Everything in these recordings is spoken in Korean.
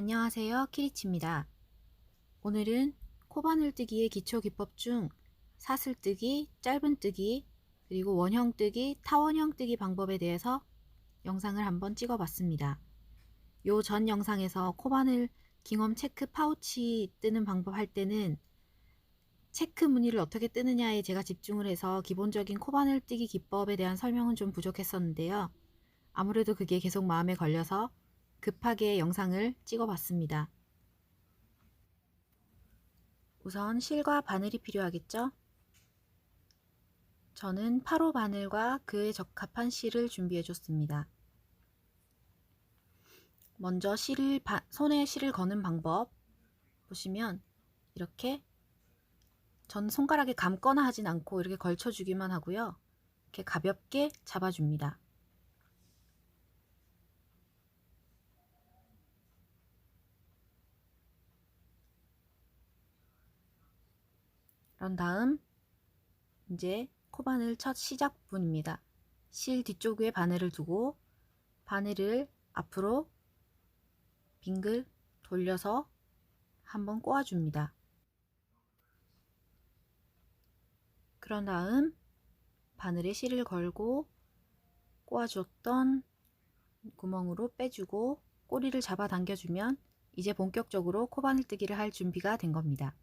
안녕하세요. 키리치입니다. 오늘은 코바늘뜨기의 기초 기법 중 사슬뜨기, 짧은뜨기, 그리고 원형뜨기, 타원형뜨기 방법에 대해서 영상을 한번 찍어봤습니다. 요 전 영상에서 코바늘 깅엄 체크 파우치 뜨는 방법 할 때는 체크 무늬를 어떻게 뜨느냐에 제가 집중을 해서 기본적인 코바늘 뜨기 기법에 대한 설명은 좀 부족했었는데요. 아무래도 그게 계속 마음에 걸려서 급하게 영상을 찍어봤습니다. 우선 실과 바늘이 필요하겠죠? 저는 8호 바늘과 그에 적합한 실을 준비해 줬습니다. 먼저 실을 바, 손에 실을 거는 방법 보시면 이렇게 전 손가락에 감거나 하진 않고 이렇게 걸쳐주기만 하고요. 이렇게 가볍게 잡아줍니다. 그런 다음 이제 코바늘 첫 시작분입니다. 실 뒤쪽에 바늘을 두고 바늘을 앞으로 빙글 돌려서 한번 꼬아줍니다. 그런 다음 바늘에 실을 걸고 꼬아줬던 구멍으로 빼주고 꼬리를 잡아 당겨주면 이제 본격적으로 코바늘뜨기를 할 준비가 된 겁니다.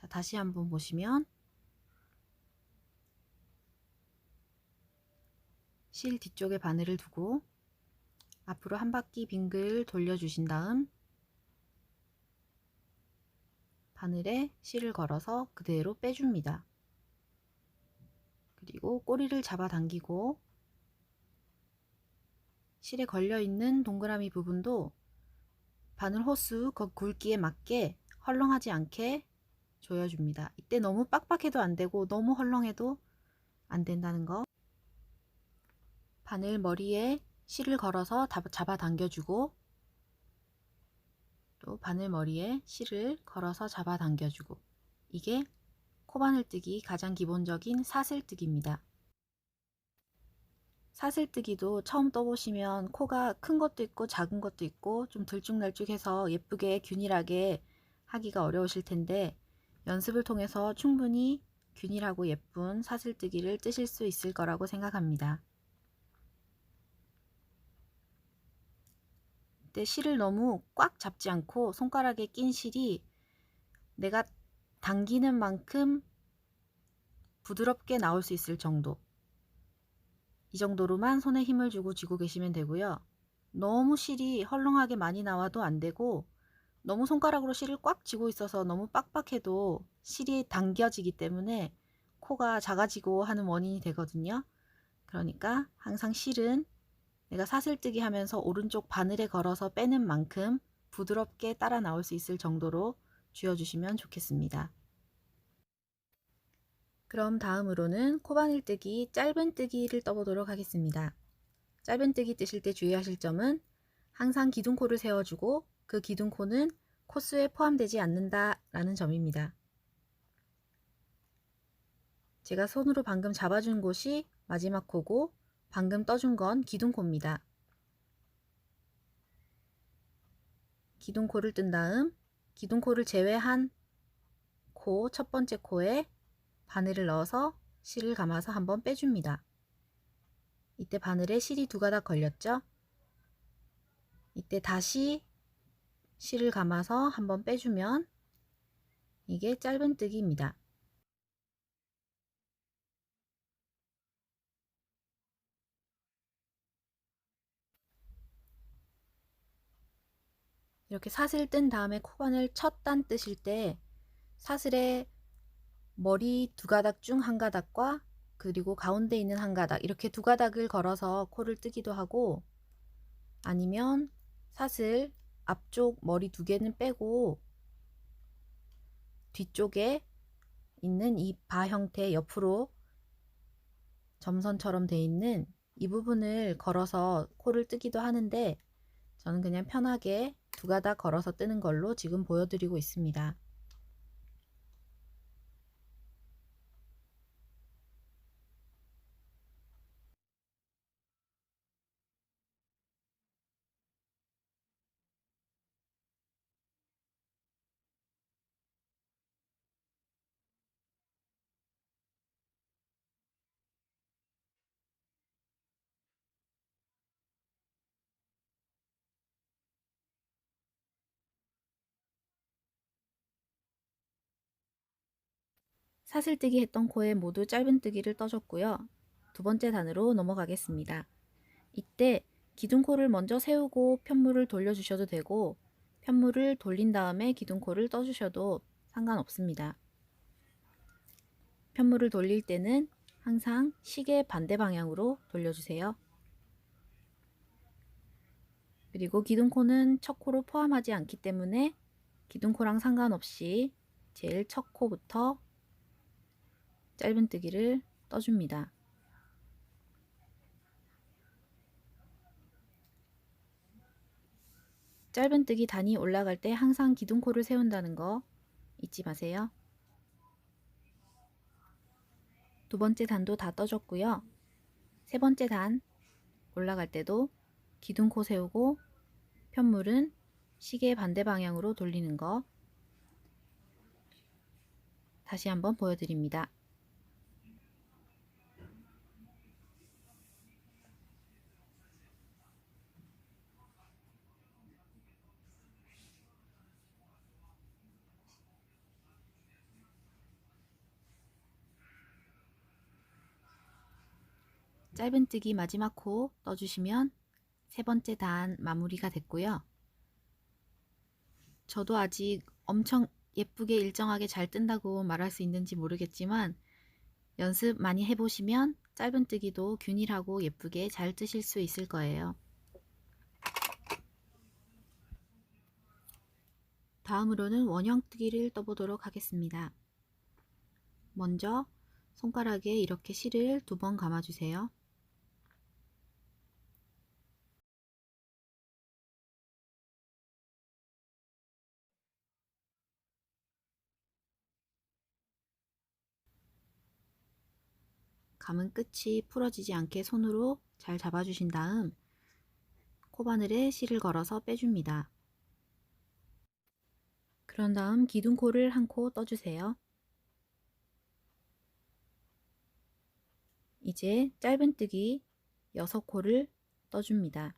자, 다시 한번 보시면 실 뒤쪽에 바늘을 두고 앞으로 한 바퀴 빙글 돌려주신 다음 바늘에 실을 걸어서 그대로 빼줍니다. 그리고 꼬리를 잡아 당기고 실에 걸려있는 동그라미 부분도 바늘 호수 그 굵기에 맞게 헐렁하지 않게 조여줍니다. 이때 너무 빡빡해도 안 되고 너무 헐렁해도 안 된다는 거. 바늘 머리에 실을 걸어서 잡아 당겨주고 또 바늘 머리에 실을 걸어서 잡아 당겨주고 이게 코바늘뜨기 가장 기본적인 사슬뜨기입니다. 사슬뜨기도 처음 떠보시면 코가 큰 것도 있고 작은 것도 있고 좀 들쭉날쭉해서 예쁘게 균일하게 하기가 어려우실 텐데 연습을 통해서 충분히 균일하고 예쁜 사슬뜨기를 뜨실 수 있을 거라고 생각합니다. 이때 실을 너무 꽉 잡지 않고 손가락에 낀 실이 내가 당기는 만큼 부드럽게 나올 수 있을 정도 이 정도로만 손에 힘을 주고 쥐고 계시면 되고요. 너무 실이 헐렁하게 많이 나와도 안 되고 너무 손가락으로 실을 꽉 쥐고 있어서 너무 빡빡해도 실이 당겨지기 때문에 코가 작아지고 하는 원인이 되거든요. 그러니까 항상 실은 내가 사슬뜨기 하면서 오른쪽 바늘에 걸어서 빼는 만큼 부드럽게 따라 나올 수 있을 정도로 쥐어주시면 좋겠습니다. 그럼 다음으로는 코바늘뜨기 짧은뜨기를 떠보도록 하겠습니다. 짧은뜨기 뜨실 때 주의하실 점은 항상 기둥코를 세워주고 그 기둥코는 코스에 포함되지 않는다 라는 점입니다. 제가 손으로 방금 잡아준 곳이 마지막 코고 방금 떠준 건 기둥코입니다. 기둥코를 뜬 다음 기둥코를 제외한 코 첫 번째 코에 바늘을 넣어서 실을 감아서 한번 빼줍니다. 이때 바늘에 실이 두 가닥 걸렸죠? 이때 다시 실을 감아서 한번 빼주면 이게 짧은뜨기입니다. 이렇게 사슬 뜬 다음에 코바늘 첫 단 뜨실 때 사슬에 머리 두 가닥 중 한 가닥과 그리고 가운데 있는 한 가닥 이렇게 두 가닥을 걸어서 코를 뜨기도 하고 아니면 사슬 앞쪽 머리 두 개는 빼고 뒤쪽에 있는 이 바 형태 옆으로 점선처럼 돼 있는 이 부분을 걸어서 코를 뜨기도 하는데 저는 그냥 편하게 두 가닥 걸어서 뜨는 걸로 지금 보여드리고 있습니다. 사슬뜨기 했던 코에 모두 짧은뜨기를 떠줬고요. 두 번째 단으로 넘어가겠습니다. 이때 기둥코를 먼저 세우고 편물을 돌려주셔도 되고 편물을 돌린 다음에 기둥코를 떠주셔도 상관없습니다. 편물을 돌릴 때는 항상 시계 반대 방향으로 돌려주세요. 그리고 기둥코는 첫 코로 포함하지 않기 때문에 기둥코랑 상관없이 제일 첫 코부터 짧은뜨기를 떠줍니다. 짧은뜨기 단이 올라갈 때 항상 기둥코를 세운다는 거 잊지 마세요. 두 번째 단도 다 떠줬고요. 세 번째 단 올라갈 때도 기둥코 세우고 편물은 시계 반대 방향으로 돌리는 거 다시 한번 보여드립니다. 짧은뜨기 마지막 코 떠주시면 세 번째 단 마무리가 됐고요. 저도 아직 엄청 예쁘게 일정하게 잘 뜬다고 말할 수 있는지 모르겠지만 연습 많이 해보시면 짧은뜨기도 균일하고 예쁘게 잘 뜨실 수 있을 거예요. 다음으로는 원형뜨기를 떠보도록 하겠습니다. 먼저 손가락에 이렇게 실을 두 번 감아주세요. 감은 끝이 풀어지지 않게 손으로 잘 잡아주신 다음 코바늘에 실을 걸어서 빼줍니다. 그런 다음 기둥코를 한 코 떠주세요. 이제 짧은뜨기 6코를 떠줍니다.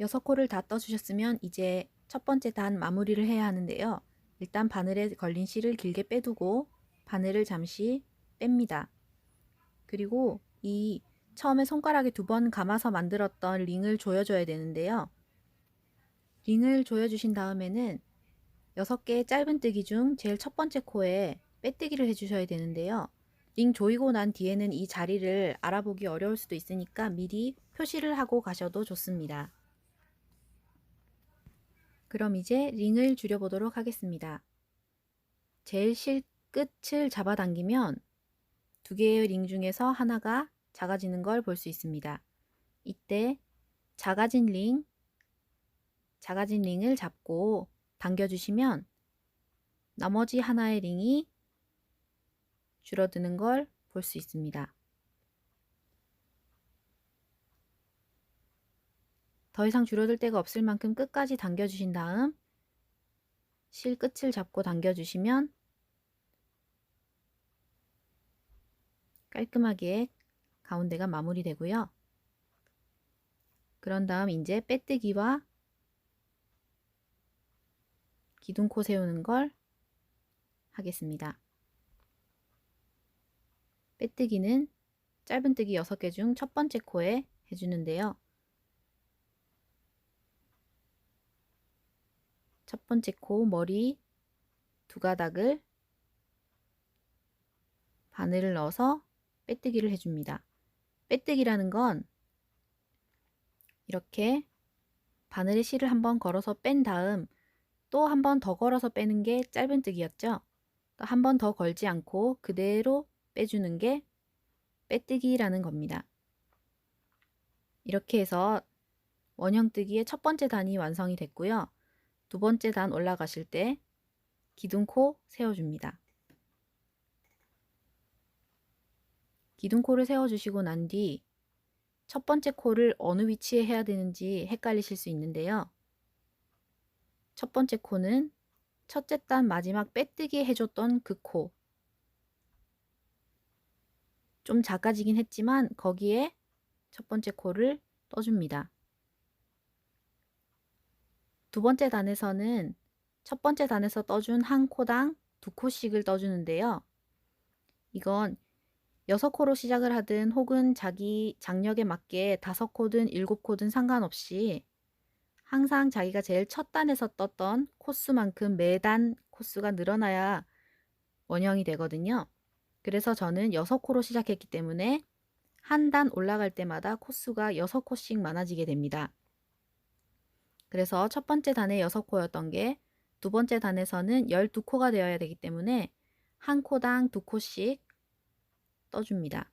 여섯 코를 다 떠주셨으면 이제 첫 번째 단 마무리를 해야 하는데요. 일단 바늘에 걸린 실을 길게 빼두고 바늘을 잠시 뺍니다. 그리고 이 처음에 손가락에 두 번 감아서 만들었던 링을 조여줘야 되는데요. 링을 조여주신 다음에는 6개의 짧은뜨기 중 제일 첫 번째 코에 빼뜨기를 해주셔야 되는데요. 링 조이고 난 뒤에는 이 자리를 알아보기 어려울 수도 있으니까 미리 표시를 하고 가셔도 좋습니다. 그럼 이제 링을 줄여보도록 하겠습니다. 제일 실 끝을 잡아당기면 두 개의 링 중에서 하나가 작아지는 걸 볼 수 있습니다. 이때 작아진 링, 작아진 링을 잡고 당겨주시면 나머지 하나의 링이 줄어드는 걸 볼 수 있습니다. 더 이상 줄어들 데가 없을 만큼 끝까지 당겨주신 다음 실 끝을 잡고 당겨주시면 깔끔하게 가운데가 마무리되고요. 그런 다음 이제 빼뜨기와 기둥코 세우는 걸 하겠습니다. 빼뜨기는 짧은뜨기 6개 중 첫 번째 코에 해주는데요. 첫 번째 코 머리 두 가닥을 바늘을 넣어서 빼뜨기를 해줍니다. 빼뜨기라는 건 이렇게 바늘에 실을 한번 걸어서 뺀 다음 또 한 번 더 걸어서 빼는 게 짧은 뜨기였죠. 한 번 더 걸지 않고 그대로 빼주는 게 빼뜨기라는 겁니다. 이렇게 해서 원형뜨기의 첫 번째 단이 완성이 됐고요. 두 번째 단 올라가실 때 기둥코 세워줍니다. 기둥코를 세워주시고 난 뒤 첫 번째 코를 어느 위치에 해야 되는지 헷갈리실 수 있는데요. 첫 번째 코는 첫째 단 마지막 빼뜨기 해줬던 그 코. 좀 작아지긴 했지만 거기에 첫 번째 코를 떠줍니다. 두 번째 단에서는 첫 번째 단에서 떠준 한 코당 두 코씩을 떠주는데요. 이건 여섯 코로 시작을 하든 혹은 자기 장력에 맞게 다섯 코든 일곱 코든 상관없이 항상 자기가 제일 첫 단에서 떴던 코수만큼 매단 코수가 늘어나야 원형이 되거든요. 그래서 저는 여섯 코로 시작했기 때문에 한 단 올라갈 때마다 코수가 여섯 코씩 많아지게 됩니다. 그래서 첫 번째 단에 여섯 코였던 게 두 번째 단에서는 12코가 되어야 되기 때문에 한 코당 두 코씩 떠줍니다.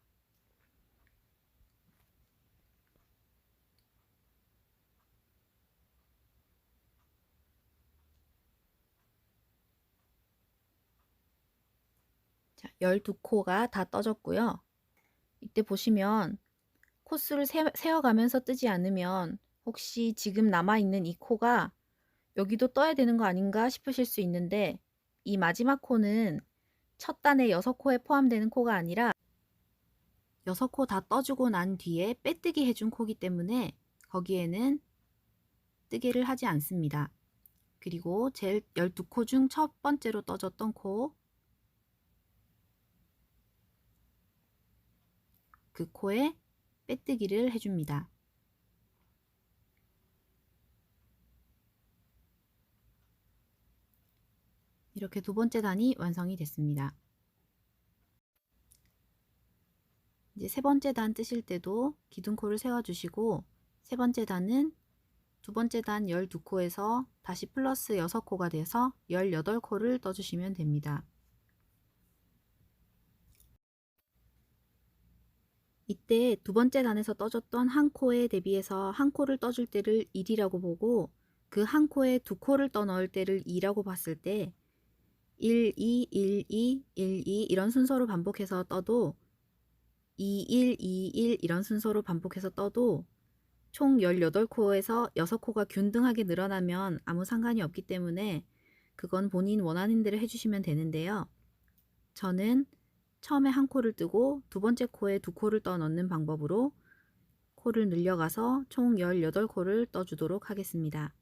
자, 12코가 다 떠졌고요. 이때 보시면 코수를 세, 세어가면서 뜨지 않으면 혹시 지금 남아있는 이 코가 여기도 떠야 되는 거 아닌가 싶으실 수 있는데 이 마지막 코는 첫 단의 6코에 포함되는 코가 아니라 6코 다 떠주고 난 뒤에 빼뜨기 해준 코기 때문에 거기에는 뜨개를 하지 않습니다. 그리고 제일 12코 중 첫 번째로 떠졌던 코, 그 코에 빼뜨기를 해줍니다. 이렇게 두 번째 단이 완성이 됐습니다. 이제 세 번째 단 뜨실 때도 기둥코를 세워주시고 세 번째 단은 두 번째 단 12코에서 다시 플러스 6코가 돼서 18코를 떠주시면 됩니다. 이때 두 번째 단에서 떠줬던 한 코에 대비해서 한 코를 떠줄 때를 1이라고 보고 그 한 코에 두 코를 떠 넣을 때를 2라고 봤을 때 1, 2, 1, 2, 1, 2 이런 순서로 반복해서 떠도 2, 1, 2, 1 이런 순서로 반복해서 떠도 총 18코에서 6코가 균등하게 늘어나면 아무 상관이 없기 때문에 그건 본인 원하는 대로 해주시면 되는데요. 저는 처음에 한 코를 뜨고 두 번째 코에 두 코를 떠 넣는 방법으로 코를 늘려가서 총 18코를 떠주도록 하겠습니다.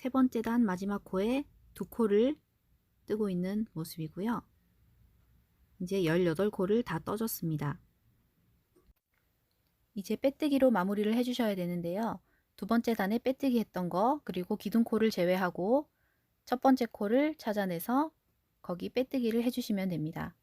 세 번째 단 마지막 코에 두 코를 뜨고 있는 모습이고요. 이제 18코를 다 떠줬습니다. 이제 빼뜨기로 마무리를 해주셔야 되는데요. 두 번째 단에 빼뜨기 했던 거 그리고 기둥코를 제외하고 첫 번째 코를 찾아내서 거기 빼뜨기를 해주시면 됩니다.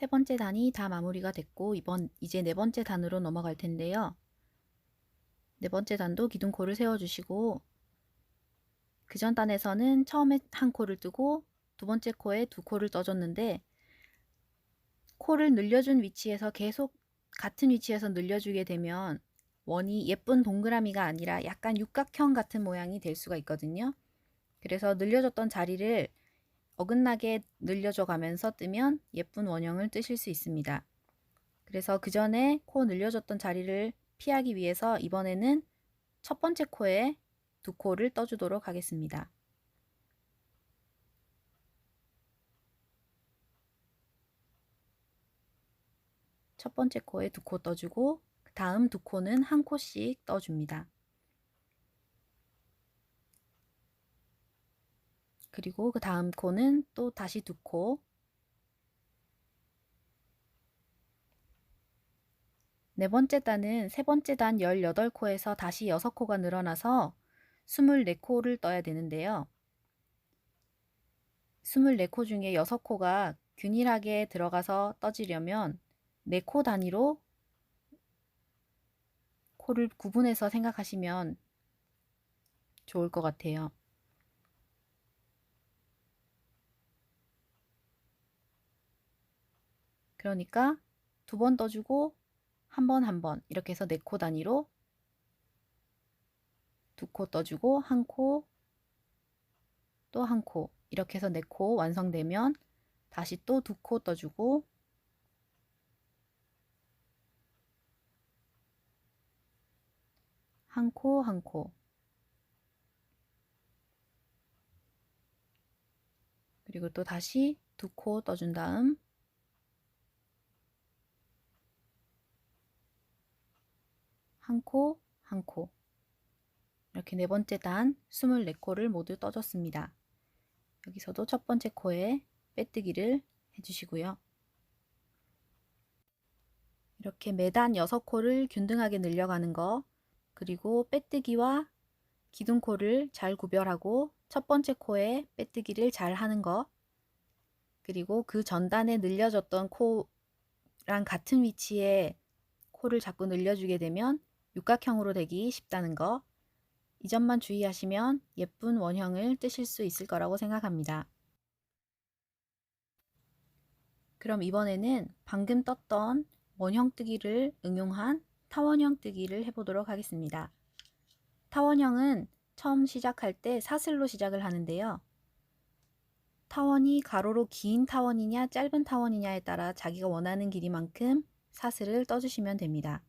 세 번째 단이 다 마무리가 됐고 이번 이제 네 번째 단으로 넘어갈 텐데요. 네 번째 단도 기둥코를 세워주시고 그 전 단에서는 처음에 한 코를 뜨고 두 번째 코에 두 코를 떠줬는데 코를 늘려준 위치에서 계속 같은 위치에서 늘려주게 되면 원이 예쁜 동그라미가 아니라 약간 육각형 같은 모양이 될 수가 있거든요. 그래서 늘려줬던 자리를 어긋나게 늘려줘 가면서 뜨면 예쁜 원형을 뜨실 수 있습니다. 그래서 그 전에 코 늘려줬던 자리를 피하기 위해서 이번에는 첫 번째 코에 두 코를 떠주도록 하겠습니다. 첫 번째 코에 두 코 떠주고 다음 두 코는 한 코씩 떠줍니다. 그리고 그 다음 코는 또 다시 두 코. 네 번째 단은 세 번째 단 18코에서 다시 6코가 늘어나서 24코를 떠야 되는데요. 24코 중에 6코가 균일하게 들어가서 떠지려면 4코 단위로 코를 구분해서 생각하시면 좋을 것 같아요. 그러니까 두 번 떠주고 한 번 한 번 이렇게 해서 4코 단위로 두 코 떠주고 한 코 또 한 코 이렇게 해서 4코 완성되면 다시 또 두 코 떠주고 한 코, 한 코. 그리고 또 다시 두 코 떠준 다음 한 코, 한 코. 이렇게 네 번째 단 24코를 모두 떠줬습니다. 여기서도 첫 번째 코에 빼뜨기를 해주시고요. 이렇게 매단 6코를 균등하게 늘려가는 거 그리고 빼뜨기와 기둥코를 잘 구별하고 첫 번째 코에 빼뜨기를 잘 하는 거 그리고 그 전단에 늘려졌던 코랑 같은 위치에 코를 자꾸 늘려주게 되면 육각형으로 되기 쉽다는 거. 이 점만 주의하시면 예쁜 원형을 뜨실 수 있을 거라고 생각합니다. 그럼 이번에는 방금 떴던 원형 뜨기를 응용한 타원형 뜨기를 해보도록 하겠습니다. 타원형은 처음 시작할 때 사슬로 시작을 하는데요. 타원이 가로로 긴 타원이냐 짧은 타원이냐에 따라 자기가 원하는 길이만큼 사슬을 떠주시면 됩니다.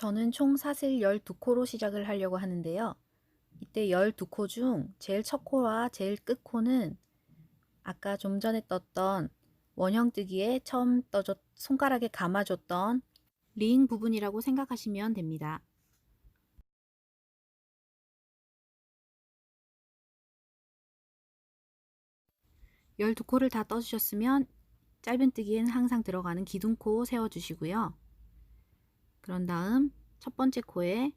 저는 총 사슬 12코로 시작을 하려고 하는데요. 이때 12코 중 제일 첫 코와 제일 끝 코는 아까 좀 전에 떴던 원형 뜨기에 처음 떠줬, 손가락에 감아줬던 링 부분이라고 생각하시면 됩니다. 열두 코를 다 떠주셨으면 짧은 뜨기엔 항상 들어가는 기둥코 세워주시고요. 그런 다음 첫 번째 코에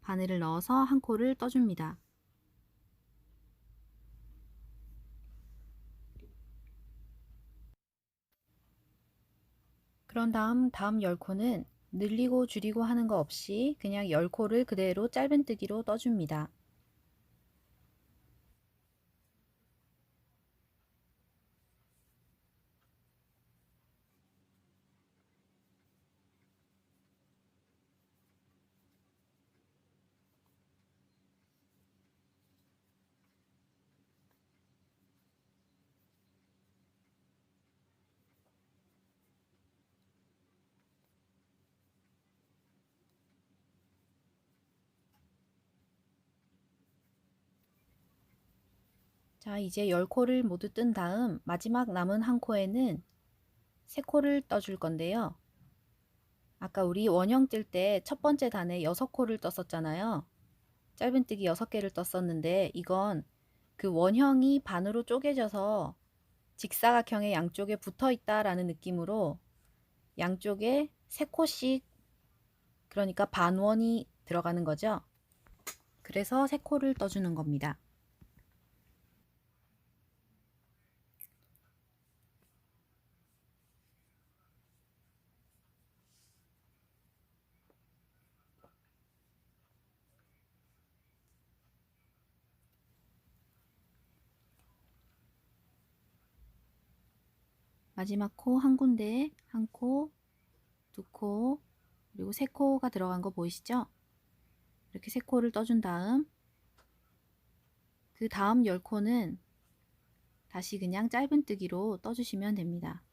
바늘을 넣어서 한 코를 떠줍니다. 그런 다음 다음 10코는 늘리고 줄이고 하는 거 없이 그냥 10코를 그대로 짧은 뜨기로 떠줍니다. 자, 이제 10코를 모두 뜬 다음 마지막 남은 한 코에는 3코를 떠줄 건데요. 아까 우리 원형 뜰 때 첫 번째 단에 6코를 떴었잖아요. 짧은뜨기 6개를 떴었는데 이건 그 원형이 반으로 쪼개져서 직사각형의 양쪽에 붙어 있다라는 느낌으로 양쪽에 3코씩 그러니까 반원이 들어가는 거죠. 그래서 3코를 떠주는 겁니다. 마지막 코 한 군데에 한 코, 두 코, 그리고 세 코가 들어간 거 보이시죠? 이렇게 세 코를 떠준 다음 그 다음 열 코는 다시 그냥 짧은 뜨기로 떠주시면 됩니다.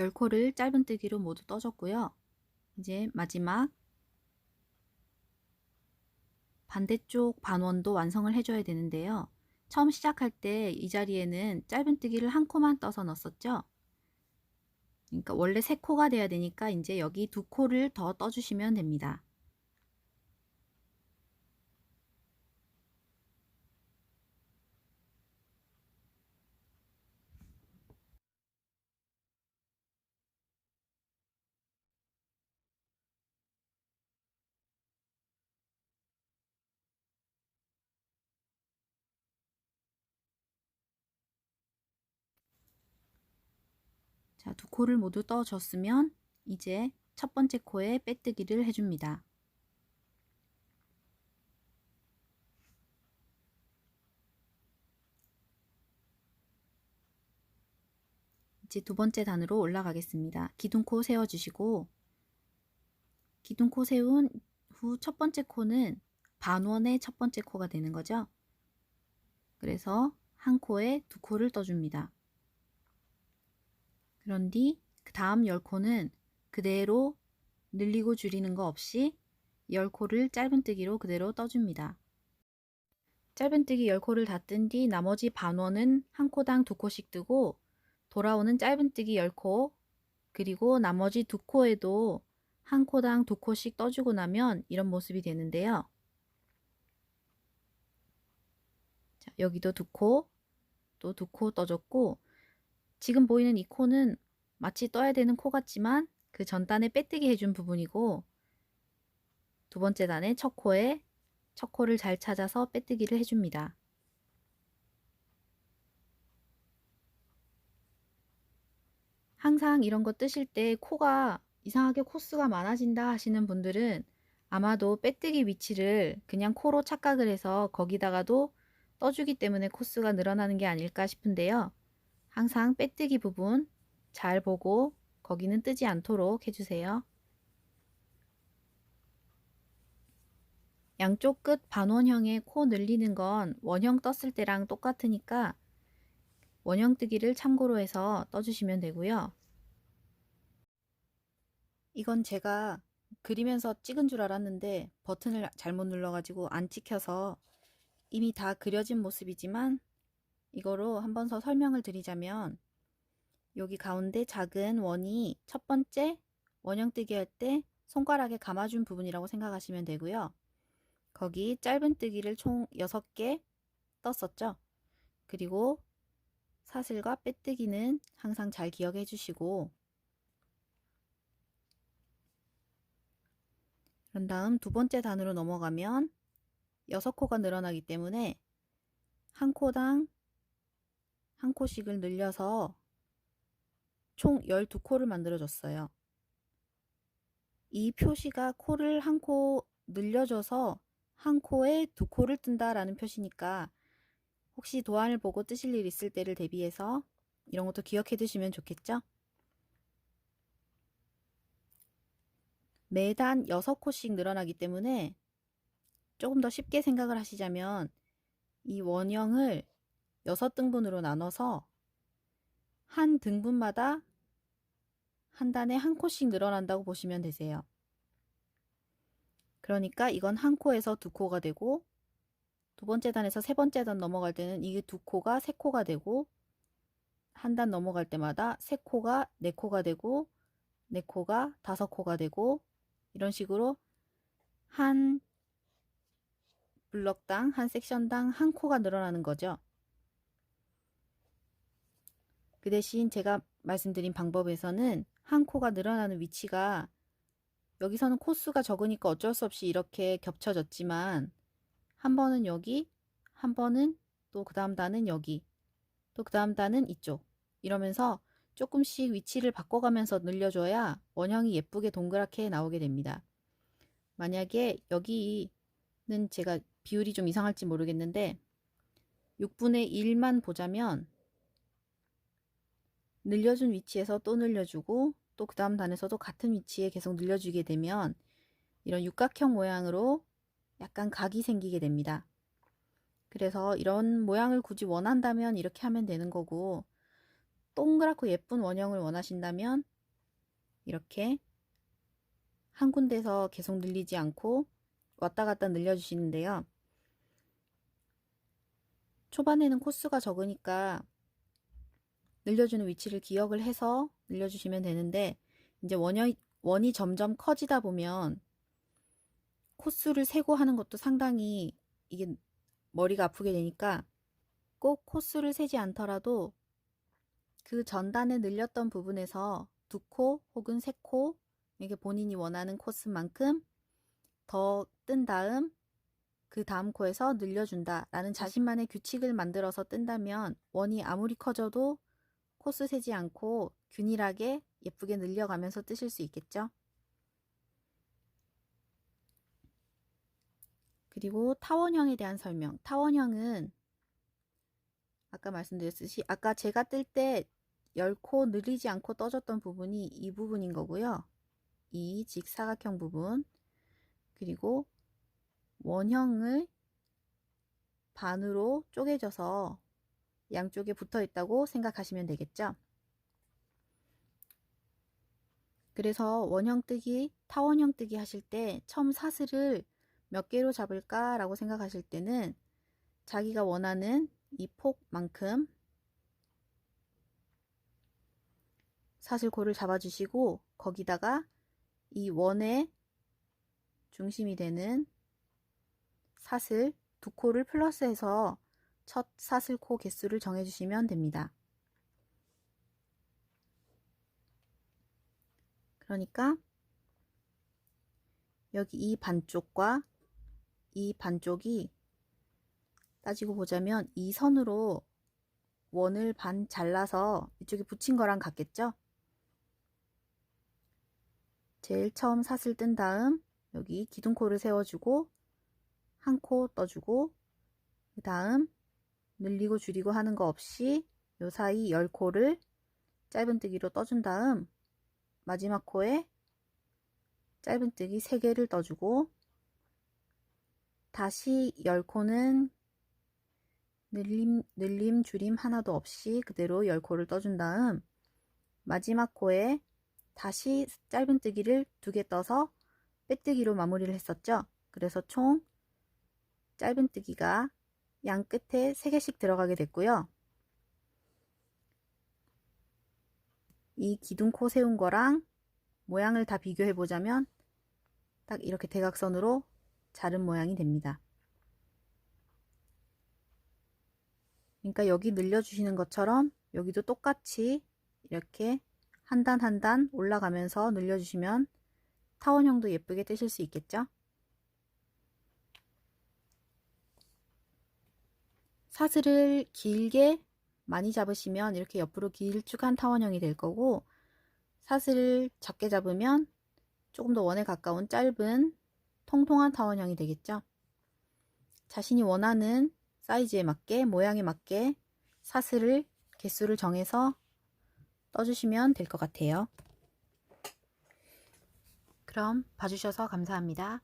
10코를 짧은뜨기로 모두 떠줬고요. 이제 마지막 반대쪽 반원도 완성을 해줘야 되는데요. 처음 시작할 때 이 자리에는 짧은뜨기를 한 코만 떠서 넣었었죠. 그러니까 원래 세 코가 돼야 되니까 이제 여기 두 코를 더 떠주시면 됩니다. 자, 두 코를 모두 떠줬으면 이제 첫 번째 코에 빼뜨기를 해줍니다. 이제 두 번째 단으로 올라가겠습니다. 기둥코 세워주시고 기둥코 세운 후 첫 번째 코는 반원의 첫 번째 코가 되는 거죠. 그래서 한 코에 두 코를 떠줍니다. 그런 뒤 그 다음 10코는 그대로 늘리고 줄이는 거 없이 10코를 짧은뜨기로 그대로 떠줍니다. 짧은뜨기 10코를 다 뜬 뒤 나머지 반원은 한 코당 두 코씩 뜨고 돌아오는 짧은뜨기 10코 그리고 나머지 두 코에도 한 코당 두 코씩 떠주고 나면 이런 모습이 되는데요. 자, 여기도 두 코, 또 두 코 떠줬고 지금 보이는 이 코는 마치 떠야 되는 코 같지만 그 전 단에 빼뜨기 해준 부분이고 두 번째 단의 첫 코에 첫 코를 잘 찾아서 빼뜨기를 해줍니다. 항상 이런 거 뜨실 때 코가 이상하게 코수가 많아진다 하시는 분들은 아마도 빼뜨기 위치를 그냥 코로 착각을 해서 거기다가도 떠주기 때문에 코수가 늘어나는 게 아닐까 싶은데요. 항상 빼뜨기 부분 잘 보고 거기는 뜨지 않도록 해주세요. 양쪽 끝 반원형의 코 늘리는 건 원형 떴을 때랑 똑같으니까 원형 뜨기를 참고로 해서 떠주시면 되고요. 이건 제가 그리면서 찍은 줄 알았는데 버튼을 잘못 눌러가지고 안 찍혀서 이미 다 그려진 모습이지만 이거로 한 번 더 설명을 드리자면 여기 가운데 작은 원이 첫 번째 원형뜨기 할 때 손가락에 감아준 부분이라고 생각하시면 되고요. 거기 짧은뜨기를 총 6개 떴었죠. 그리고 사슬과 빼뜨기는 항상 잘 기억해 주시고 그런 다음 두 번째 단으로 넘어가면 6코가 늘어나기 때문에 한 코당 한 코씩을 늘려서 총 12코를 만들어줬어요. 이 표시가 코를 한 코 늘려줘서 한 코에 두 코를 뜬다라는 표시니까 혹시 도안을 보고 뜨실 일 있을 때를 대비해서 이런 것도 기억해 두시면 좋겠죠? 매단 6코씩 늘어나기 때문에 조금 더 쉽게 생각을 하시자면 이 원형을 6등분으로 나눠서 한 등분마다 한 단에 한 코씩 늘어난다고 보시면 되세요. 그러니까 이건 한 코에서 두 코가 되고 두 번째 단에서 세 번째 단 넘어갈 때는 이게 두 코가 세 코가 되고 한 단 넘어갈 때마다 세 코가 네 코가 되고 네 코가 다섯 코가 되고 이런 식으로 한 블럭당 한 섹션당 한 코가 늘어나는 거죠. 그 대신 제가 말씀드린 방법에서는 한 코가 늘어나는 위치가 여기서는 코수가 적으니까 어쩔 수 없이 이렇게 겹쳐졌지만 한 번은 여기, 한 번은 또 그 다음 단은 여기, 또 그 다음 단은 이쪽 이러면서 조금씩 위치를 바꿔가면서 늘려줘야 원형이 예쁘게 동그랗게 나오게 됩니다. 만약에 여기는 제가 비율이 좀 이상할지 모르겠는데 6분의 1만 보자면 늘려준 위치에서 또 늘려주고 또 그 다음 단에서도 같은 위치에 계속 늘려주게 되면 이런 육각형 모양으로 약간 각이 생기게 됩니다. 그래서 이런 모양을 굳이 원한다면 이렇게 하면 되는 거고 동그랗고 예쁜 원형을 원하신다면 이렇게 한 군데서 계속 늘리지 않고 왔다 갔다 늘려주시는데요. 초반에는 코스가 적으니까 늘려주는 위치를 기억을 해서 늘려주시면 되는데 이제 원이, 원이 점점 커지다 보면 코스를 세고 하는 것도 상당히 이게 머리가 아프게 되니까 꼭 코스를 세지 않더라도 그 전단에 늘렸던 부분에서 두 코 혹은 세 코 이게 본인이 원하는 코스만큼 더 뜬 다음 그 다음 코에서 늘려준다 라는 자신만의 규칙을 만들어서 뜬다면 원이 아무리 커져도 코스 세지 않고 균일하게 예쁘게 늘려가면서 뜨실 수 있겠죠. 그리고 타원형에 대한 설명. 타원형은 아까 말씀드렸듯이 아까 제가 뜰때 10코 늘리지 않고 떠줬던 부분이 이 부분인 거고요. 이 직사각형 부분 그리고 원형을 반으로 쪼개져서 양쪽에 붙어 있다고 생각하시면 되겠죠. 그래서 원형 뜨기, 타원형 뜨기 하실 때 처음 사슬을 몇 개로 잡을까 라고 생각하실 때는 자기가 원하는 이 폭만큼 사슬코를 잡아주시고 거기다가 이 원의 중심이 되는 사슬 두 코를 플러스해서 첫 사슬코 개수를 정해주시면 됩니다. 그러니까 여기 이 반쪽과 이 반쪽이 따지고 보자면 이 선으로 원을 반 잘라서 이쪽에 붙인 거랑 같겠죠? 제일 처음 사슬 뜬 다음 여기 기둥코를 세워주고 한 코 떠주고 그 다음 늘리고 줄이고 하는 거 없이 요 사이 10코를 짧은뜨기로 떠준 다음 마지막 코에 짧은뜨기 3개를 떠주고 다시 10코는 늘림, 늘림, 줄임 하나도 없이 그대로 10코를 떠준 다음 마지막 코에 다시 짧은뜨기를 2개 떠서 빼뜨기로 마무리를 했었죠. 그래서 총 짧은뜨기가 양 끝에 3개씩 들어가게 됐고요. 이 기둥코 세운 거랑 모양을 다 비교해 보자면 딱 이렇게 대각선으로 자른 모양이 됩니다. 그러니까 여기 늘려주시는 것처럼 여기도 똑같이 이렇게 한 단 한 단 올라가면서 늘려주시면 타원형도 예쁘게 뜨실 수 있겠죠? 사슬을 길게 많이 잡으시면 이렇게 옆으로 길쭉한 타원형이 될 거고 사슬을 작게 잡으면 조금 더 원에 가까운 짧은 통통한 타원형이 되겠죠. 자신이 원하는 사이즈에 맞게 모양에 맞게 사슬을 개수를 정해서 떠주시면 될 것 같아요. 그럼 봐주셔서 감사합니다.